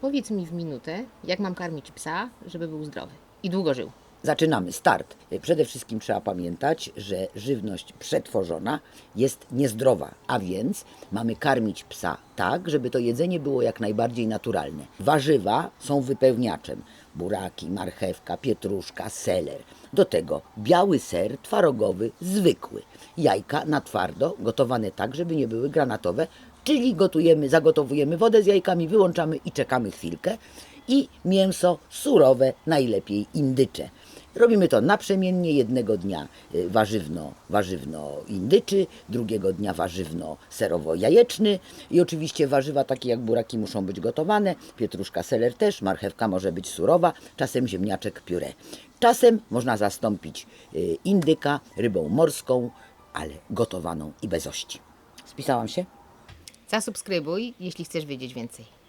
Powiedz mi w minutę, jak mam karmić psa, żeby był zdrowy i długo żył. Zaczynamy start. Przede wszystkim trzeba pamiętać, że żywność przetworzona jest niezdrowa, a więc mamy karmić psa tak, żeby to jedzenie było jak najbardziej naturalne. Warzywa są wypełniaczem. Buraki, marchewka, pietruszka, seler. Do tego biały ser twarogowy, zwykły. Jajka na twardo, gotowane tak, żeby nie były granatowe, czyli gotujemy, zagotowujemy wodę z jajkami, wyłączamy i czekamy chwilkę. I mięso surowe, najlepiej indycze. Robimy to naprzemiennie. Jednego dnia y, warzywno, warzywno indyczy, drugiego dnia warzywno serowo-jajeczny i oczywiście warzywa takie jak buraki muszą być gotowane, pietruszka, seler też, marchewka może być surowa, czasem ziemniaczek pióre. Czasem można zastąpić y, indyka rybą morską, ale gotowaną i bez ości. Spisałam się? Zasubskrybuj, jeśli chcesz wiedzieć więcej.